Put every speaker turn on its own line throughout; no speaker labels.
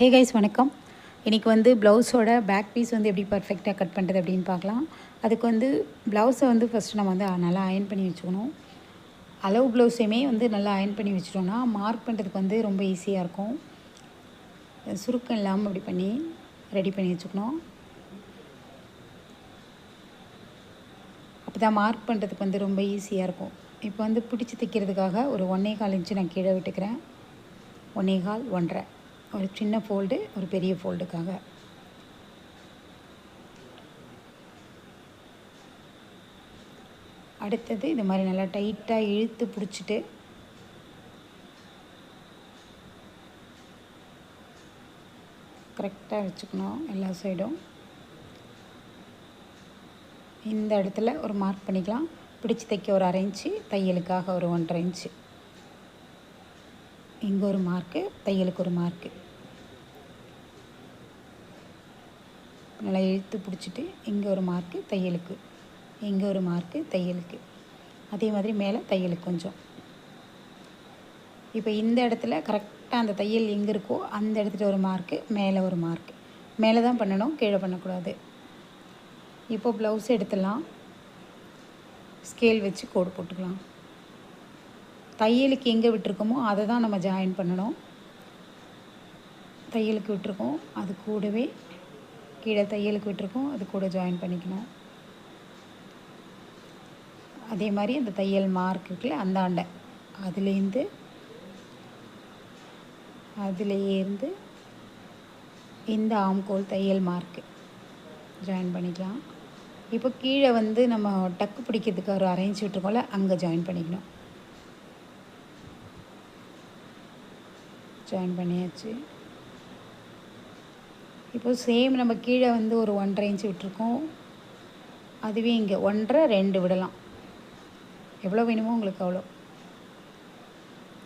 Hey guys வணக்கம். இன்றைக்கி வந்து ப்ளவுஸோட பேக் பீஸ் வந்து எப்படி பர்ஃபெக்டாக கட் பண்ணுறது அப்படின்னு பார்க்கலாம். அதுக்கு வந்து ப்ளவுஸை வந்து ஃபஸ்ட்டு நம்ம வந்து நல்லா அயன் பண்ணி வச்சுக்கணும். அளவு ப்ளவுஸையுமே வந்து நல்லா அயன் பண்ணி வச்சிட்டோம்னா மார்க் பண்ணுறதுக்கு வந்து ரொம்ப ஈஸியாக இருக்கும். சுருக்கம் இல்லாமல் அப்படி பண்ணி ரெடி பண்ணி வச்சுக்கணும். அப்போ தான் மார்க் பண்ணுறதுக்கு வந்து ரொம்ப ஈஸியாக இருக்கும். இப்போ வந்து பிடிச்சி தைக்கிறதுக்காக ஒரு ஒன்றே கால் இன்ச்சு நான் கீழே விட்டுக்கிறேன். ஒன்றே கால் ஒன்றரை. ஒரு சின்ன ஃபோல்டு ஒரு பெரிய ஃபோல்டுக்காக அடுத்தது இது மாதிரி நல்லா டைட்டாக இழுத்து பிடிச்சிட்டு கரெக்டாக வச்சுக்கணும் எல்லா சைடும் இந்த இடத்துல ஒரு மார்க் பண்ணிக்கலாம். பிடிச்சி தைக்க ஒரு அரை இன்ச்சு தையலுக்காக ஒரு ஒன்றரை இன்ச்சு இங்கே ஒரு மார்க்கு தையலுக்கு ஒரு மார்க்கு நல்லா இழுத்து பிடிச்சிட்டு இங்கே ஒரு மார்க்கு தையலுக்கு. இங்கே ஒரு மார்க்கு தையலுக்கு. அதே மாதிரி மேலே தையலுக்கு கொஞ்சம். இப்போ இந்த இடத்துல கரெக்டாக அந்த தையல் எங்கே இருக்கோ அந்த இடத்துல ஒரு மார்க்கு மேலே ஒரு மார்க்கு மேலே தான் பண்ணணும் கீழே பண்ணக்கூடாது. இப்போ ப்ளவுஸ் எடுத்துடலாம். ஸ்கேல் வச்சு கோடு போட்டுக்கலாம். தையலுக்கு எங்கே விட்டுருக்கோமோ அதை தான் நம்ம ஜாயின் பண்ணணும். தையலுக்கு விட்டுருக்கோம். அது கூடவே கீழே தையலுக்கு விட்டுருக்கோம். அது கூட ஜாயின் பண்ணிக்கணும். அதே மாதிரி அந்த தையல் மார்க் இருக்குல்ல அந்த அதுலேருந்து அதுலேருந்து அதுலேயே இருந்து இந்த ஆம்கோல் தையல் மார்க்கு ஜாயின் பண்ணிக்கலாம். இப்போ கீழே வந்து நம்ம டக்கு பிடிக்கிறதுக்கு ஒரு அரேஞ்ச் விட்டுருக்கோம்ல அங்கே ஜாயின் பண்ணிக்கணும். ஜாயின் பண்ணியாச்சு. இப்போ சேம் நம்ம கீழே வந்து ஒரு ஒன்றரை இன்ச்சு விட்டுருக்கோம். அதுவே இங்கே ஒன்றரை ரெண்டு விடலாம். எவ்வளோ வேணுமோ உங்களுக்கு அவ்வளோ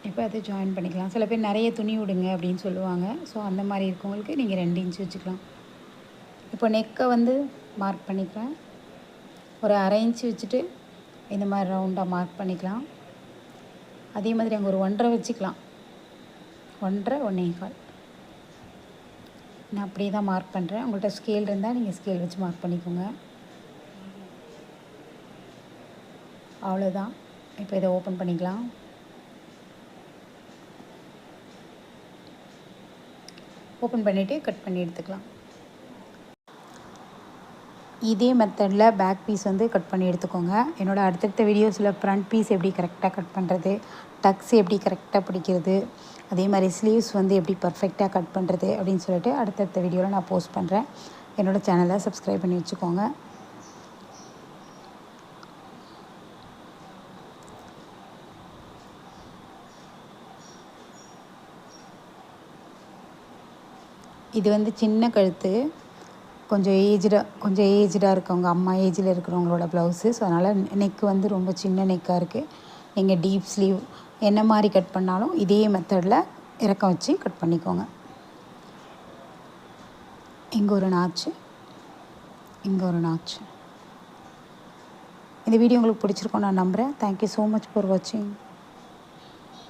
இப்போ அதை ஜாயின் பண்ணிக்கலாம். சில பேர் நிறைய துணி விடுங்க அப்படின்னு சொல்லுவாங்க. ஸோ அந்த மாதிரி இருக்கவங்களுக்கு நீங்கள் ரெண்டு இன்ச்சு வச்சுக்கலாம். இப்போ நெக்கை வந்து மார்க் பண்ணிக்கிறேன். ஒரு அரை இன்ச்சு வச்சுட்டு இந்த மாதிரி ரவுண்டாக மார்க் பண்ணிக்கலாம். அதே மாதிரி அங்கே ஒரு ஒன்றரை வச்சுக்கலாம். ஒன்றரை ஒன்றே கால். நான் அப்படியே தான் மார்க் பண்ணுறேன் உங்கள்கிட்ட ஸ்கேல் இருந்தால் நீங்கள் ஸ்கேல் வச்சு மார்க் பண்ணிக்கோங்க. அவ்வளோதான் இப்போ இதை ஓப்பன் பண்ணிக்கலாம். ஓப்பன் பண்ணிவிட்டு கட் பண்ணி எடுத்துக்கலாம். இதே மெத்தடில் பேக் பீஸ் வந்து கட் பண்ணி எடுத்துக்கோங்க. என்னோடய அடுத்தடுத்த வீடியோஸில் ஃப்ரண்ட் பீஸ் எப்படி கரெக்டாக கட் பண்ணுறது டக்ஸ் எப்படி கரெக்டாக பிடிக்கிறது அதே மாதிரி ஸ்லீவ்ஸ் வந்து எப்படி பர்ஃபெக்டாக கட் பண்ணுறது அப்படின்னு சொல்லிட்டு அடுத்தடுத்த வீடியோவில் நான் போஸ்ட் பண்ணுறேன் என்னோடய சேனலை சப்ஸ்கிரைப் பண்ணி வச்சுக்கோங்க. இது வந்து சின்ன கழுத்து. கொஞ்சம் ஏஜ்டாக கொஞ்சம் ஏஜ்டாக இருக்கவங்க அம்மா ஏஜில் இருக்கிறவங்களோட ப்ளவுஸு ஸோ அதனால் நெக்கு வந்து ரொம்ப சின்ன நெக்காக இருக்குது நீங்கள் டீப் ஸ்லீவ் என்ன மாதிரி கட் பண்ணாலும் இதே மெத்தடில் இறக்கம் வச்சு கட் பண்ணிக்கோங்க. இங்கே ஒரு நாச்சு இங்கே ஒரு நாச்சு இந்த வீடியோ உங்களுக்கு பிடிச்சிருக்கோம் நான் நம்புகிறேன் தேங்க்யூ ஸோ மச் ஃபார் வாட்சிங்